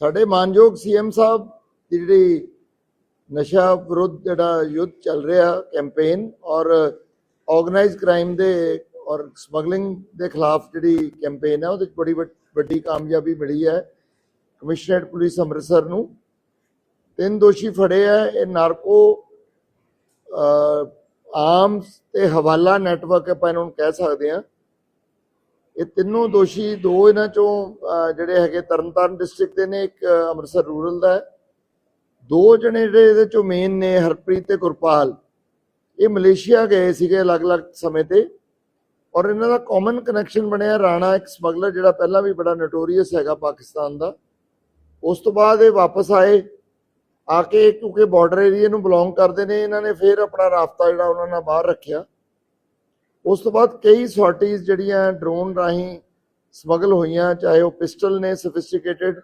ਸਾਡੇ ਮਾਨਯੋਗ ਸੀਐਮ ਸਾਹਿਬ ਦੀ ਜਿਹੜੀ ਨਸ਼ਾ ਵਿਰੁੱਧ ਜਿਹੜਾ ਯੁੱਧ ਚੱਲ ਰਿਹਾ ਕੈਂਪੇਨ ਔਰ ਆਰਗੇਨਾਈਜ਼ਡ ਕ੍ਰਾਈਮ ਦੇ ਔਰ ਸਮਗਲਿੰਗ ਦੇ ਖਿਲਾਫ ਜਿਹੜੀ ਕੈਂਪੇਨ ਹੈ, ਉਹਦੇ 'ਚ ਬੜੀ ਵੱਡ- ਵੱਡੀ ਕਾਮਯਾਬੀ ਮਿਲੀ ਹੈ ਕਮਿਸ਼ਨਰੇਟ ਪੁਲਿਸ ਅੰਮ੍ਰਿਤਸਰ ਨੂੰ। ਤਿੰਨ ਦੋਸ਼ੀ ਫੜੇ ਆ ਇਹ ਨਾਰਕੋ ਆਰਮਸ ਤੇ ਹਵਾਲਾ ਨੈਟਵਰਕ ਆਪਾਂ ਇਹਨਾਂ ਨੂੰ ਕਹਿ ਸਕਦੇ ਆ ਇਹ ਤਿੰਨੋਂ ਦੋਸ਼ੀ ਦੋ ਇਹਨਾਂ ਚੋਂ ਜਿਹੜੇ ਹੈਗੇ ਤਰਨਤਾਰਨ ਡਿਸਟ੍ਰਿਕਟ ਦੇ ਨੇ, ਇੱਕ ਅੰਮ੍ਰਿਤਸਰ ਰੂਰਲ ਦਾ ਦੋ ਜਣੇ ਜਿਹੜੇ ਇਹਦੇ ਚੋਂ ਮੇਨ ਨੇ, ਹਰਪ੍ਰੀਤ ਤੇ ਗੁਰਪਾਲ। ਇਹ ਮਲੇਸ਼ੀਆ ਗਏ ਸੀਗੇ ਅਲੱਗ-ਅਲੱਗ ਸਮੇਂ ਤੇ। ਔਰ ਇਹਨਾਂ ਦਾ ਕਾਮਨ ਕਨੈਕਸ਼ਨ ਬਣਿਆ ਰਾਣਾ ਇੱਕ ਸਮਗਲਰ ਜਿਹੜਾ ਪਹਿਲਾਂ ਵੀ ਬੜਾ ਨੋਟੋਰੀਅਸ ਹੈਗਾ ਪਾਕਿਸਤਾਨ ਦਾ। ਉਸ ਤੋਂ ਬਾਅਦ ਇਹ ਵਾਪਸ ਆਏ। ਆ ਕੇ ਕਿਉਂਕਿ ਬਾਰਡਰ ਏਰੀਆ ਨੂੰ ਬਿਲੋਂਗ ਕਰਦੇ ਨੇ, ਇਹਨਾਂ ਨੇ ਫਿਰ ਆਪਣਾ ਰਾਫਤਾ ਜਿਹੜਾ ਉਹਨਾਂ ਨਾਲ ਬਾਹਰ ਰੱਖਿਆ। ਉਸ ਤੋਂ ਬਾਅਦ ਕਈ ਸੌਰਟੀਜ਼ ਜਿਹੜੀਆਂ ਡਰੋਨ ਰਾਹੀਂ ਸਮਗਲ ਹੋਈਆਂ, ਚਾਹੇ ਉਹ ਪਿਸਟਲ ਨੇ ਸੋਫਿਸਟੀਕੇਟਿਡ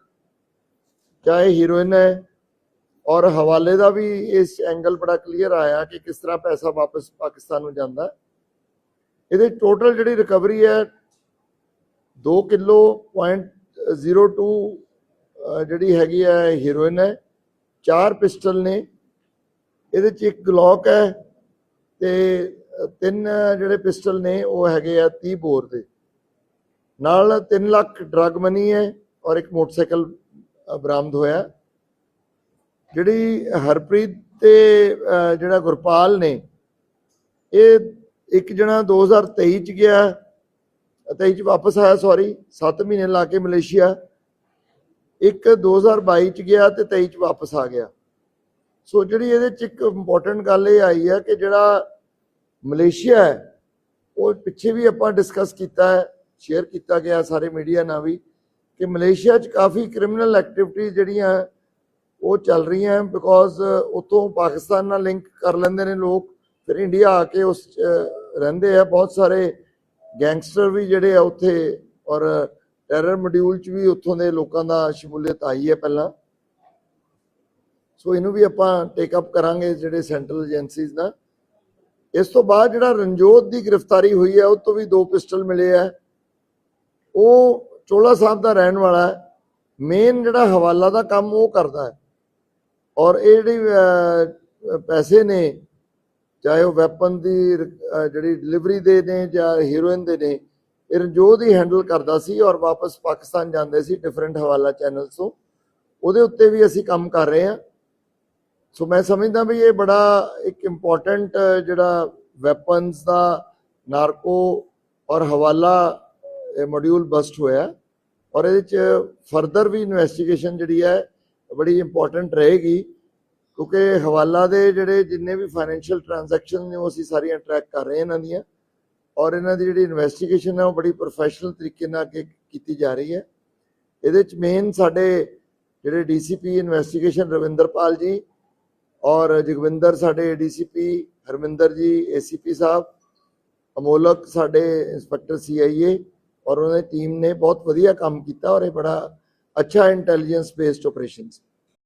ਚਾਹੇ ਹੀਰੋਇਨ ਹੈ ਔਰ ਹਵਾਲੇ ਦਾ ਵੀ ਇਸ ਐਂਗਲ ਬੜਾ ਕਲੀਅਰ ਆਇਆ ਕਿ ਕਿਸ ਤਰ੍ਹਾਂ ਪੈਸਾ ਵਾਪਸ ਪਾਕਿਸਤਾਨ ਨੂੰ ਜਾਂਦਾ। ਇਹਦੇ ਟੋਟਲ ਜਿਹੜੀ ਰਿਕਵਰੀ ਹੈ 2 ਕਿਲੋ ਪੁਆਇੰਟ 02 ਅਹ ਜਿਹੜੀ ਹੈਗੀ ਹੈ ਹੀਰੋਇਨ ਹੈ, ਚਾਰ ਪਿਸਟਲ ਨੇ, ਇਹਦੇ ਚ ਇੱਕ ਗਲੌਕ ਹੈ, ਤੇ ਤਿੰਨ ਜਿਹੜੇ ਪਿਸਟਲ ਨੇ, ਉਹ ਹੈਗੇ ਆ 30 ਬੋਰ ਦੇ। ਨਾਲ 3 ਲੱਖ ਡਰਗ ਮਨੀ ਹੈ ਔਰ ਇੱਕ ਮੋਟਰਸਾਈਕਲ ਬਰਾਮਦ ਹੋਇਆ। ਜਿਹੜੀ ਹਰਪ੍ਰੀਤ ਤੇ ਜਿਹੜਾ ਗੁਰਪਾਲ ਨੇ, ਇਹ ਇੱਕ ਜਣਾ 2023 ਚ ਗਿਆ 23 ਚ ਵਾਪਸ ਆਇਆ ਸੌਰੀ 7 ਮਹੀਨੇ ਲਾ ਕੇ ਮਲੇਸ਼ੀਆ। ਇੱਕ 2022 ਚ ਗਿਆ ਤੇ 23 ਚ ਵਾਪਸ ਆ ਗਿਆ। ਸੋ ਜਿਹੜੀ ਇਹਦੇ ਚ ਇੱਕ ਇੰਪੋਰਟੈਂਟ ਗੱਲ ਇਹ ਆਈ ਹੈ ਕਿ ਜਿਹੜਾ ਮਲੇਸ਼ੀਆ ਹੈ, ਉਹ ਪਿੱਛੇ ਵੀ ਆਪਾਂ ਡਿਸਕਸ ਕੀਤਾ ਹੈ ਸ਼ੇਅਰ ਕੀਤਾ ਗਿਆ ਸਾਰੇ ਮੀਡੀਆ ਨਾਲ ਵੀ, ਕਿ ਮਲੇਸ਼ੀਆ 'ਚ ਕਾਫੀ ਕ੍ਰਿਮੀਨਲ ਐਕਟੀਵਿਟੀਜ਼ ਜਿਹੜੀਆਂ ਉਹ ਚੱਲ ਰਹੀਆਂ ਬਿਕੋਜ਼ ਉਤੋਂ ਪਾਕਿਸਤਾਨ ਨਾਲ ਲਿੰਕ ਕਰ ਲੈਂਦੇ ਨੇ ਲੋਕ, ਫਿਰ ਇੰਡੀਆ ਆ ਕੇ ਉਸ 'ਚ ਰਹਿੰਦੇ ਆ, ਬਹੁਤ ਸਾਰੇ ਗੈਂਗਸਟਰ ਵੀ ਜਿਹੜੇ ਆ ਉੱਥੇ, ਔਰ ਟੈਰਰ ਮੋਡਿਊਲ 'ਚ ਵੀ ਉੱਥੋਂ ਦੇ ਲੋਕਾਂ ਦਾ ਸ਼ਮੂਲੀਅਤ ਆਈ ਹੈ ਪਹਿਲਾਂ। ਸੋ ਇਹਨੂੰ ਵੀ ਆਪਾਂ ਟੇਕ ਅਪ ਕਰਾਂਗੇ ਜਿਹੜੇ ਸੈਂਟਰਲ ਏਜੰਸੀਜ਼ ਨਾਲ। ਇਸ ਤੋਂ ਬਾਅਦ ਜਿਹੜਾ ਰਣਜੋਤ ਦੀ ਗ੍ਰਿਫਤਾਰੀ ਹੋਈ ਹੈ, ਉਹ ਤੋਂ ਵੀ ਦੋ ਪਿਸਟਲ ਮਿਲੇ ਆ ਉਹ ਚੋਲਾ ਸਾਹਿਬ ਦਾ ਰਹਿਣ ਵਾਲਾ ਹੈ। ਮੇਨ ਜਿਹੜਾ ਹਵਾਲਾ ਦਾ ਕੰਮ ਉਹ ਕਰਦਾ ਹੈ। ਔਰ ਇਹ ਜਿਹੜੀ ਪੈਸੇ ਨੇ, ਚਾਹੇ ਉਹ ਵੈਪਨ ਦੀ ਜਿਹੜੀ ਡਿਲੀਵਰੀ ਦੇ ਨੇ ਜਾਂ ਹੀਰੋਇਨ ਦੇ ਨੇ, ਇਹ ਰਣਜੋਤ ਹੀ ਹੈਂਡਲ ਕਰਦਾ ਸੀ ਔਰ ਵਾਪਸ ਪਾਕਿਸਤਾਨ ਜਾਂਦੇ ਸੀ ਡਿਫਰੈਂਟ ਹਵਾਲਾ ਚੈਨਲਸ ਤੋਂ। ਉਹਦੇ ਉੱਤੇ ਵੀ ਅਸੀਂ ਕੰਮ ਕਰ ਰਹੇ ਹਾਂ। ਸੋ ਮੈਂ ਸਮਝਦਾ ਵੀ ਇਹ ਬੜਾ ਇੱਕ ਇੰਪੋਰਟੈਂਟ ਜਿਹੜਾ ਵੈਪਨਸ ਦਾ ਨਾਰਕੋ ਔਰ ਹਵਾਲਾ ਮੋਡਿਊਲ ਬਸਟ ਹੋਇਆ ਔਰ ਇਹਦੇ ਚ ਫਰਦਰ ਵੀ ਇਨਵੈਸਟੀਗੇਸ਼ਨ ਜਿਹੜੀ ਹੈ ਬੜੀ ਇੰਪੋਰਟੈਂਟ ਰਹੇਗੀ ਕਿਉਂਕਿ ਹਵਾਲਾ ਦੇ ਜਿਹੜੇ ਜਿੰਨੇ ਵੀ ਫਾਈਨੈਂਸ਼ੀਅਲ ਟ੍ਰਾਂਜੈਕਸ਼ਨ ਨੇ ਉਹ ਅਸੀਂ ਸਾਰੀਆਂ ਟਰੈਕ ਕਰ ਰਹੇ ਇਹਨਾਂ ਦੀਆਂ ਔਰ ਇਹਨਾਂ ਦੀ ਜਿਹੜੀ ਇਨਵੈਸਟੀਗੇਸ਼ਨ ਹੈ ਉਹ ਬੜੀ ਪ੍ਰੋਫੈਸ਼ਨਲ ਤਰੀਕੇ ਨਾਲ ਅੱਗੇ ਕੀਤੀ ਜਾ ਰਹੀ ਹੈ ਇਹਦੇ ਚ ਮੇਨ ਸਾਡੇ ਜਿਹੜੇ ਡੀਸੀਪੀ ਇਨਵੈਸਟੀਗੇਸ਼ਨ ਰਵਿੰਦਰਪਾਲ ਜੀ ਔਰ ਜਗਵਿੰਦਰ ਸਾਡੇ ਡੀਸੀਪੀ, ਹਰਮਿੰਦਰ ਜੀ, ਏਸੀਪੀ ਸਾਹਿਬ, ਅਮੋਲਕ ਸਾਡੇ ਇੰਸਪੈਕਟਰ ਸੀਆਈਏ, ਔਰ ਉਹਨਾਂ ਦੀ ਟੀਮ ਨੇ ਬਹੁਤ ਵਧੀਆ ਕੰਮ ਕੀਤਾ ਔਰ ਇਹ ਬੜਾ ਅੱਛਾ ਇੰਟੈਲੀਜੈਂਸ ਬੇਸਡ ਆਪਰੇਸ਼ਨ ਸੀ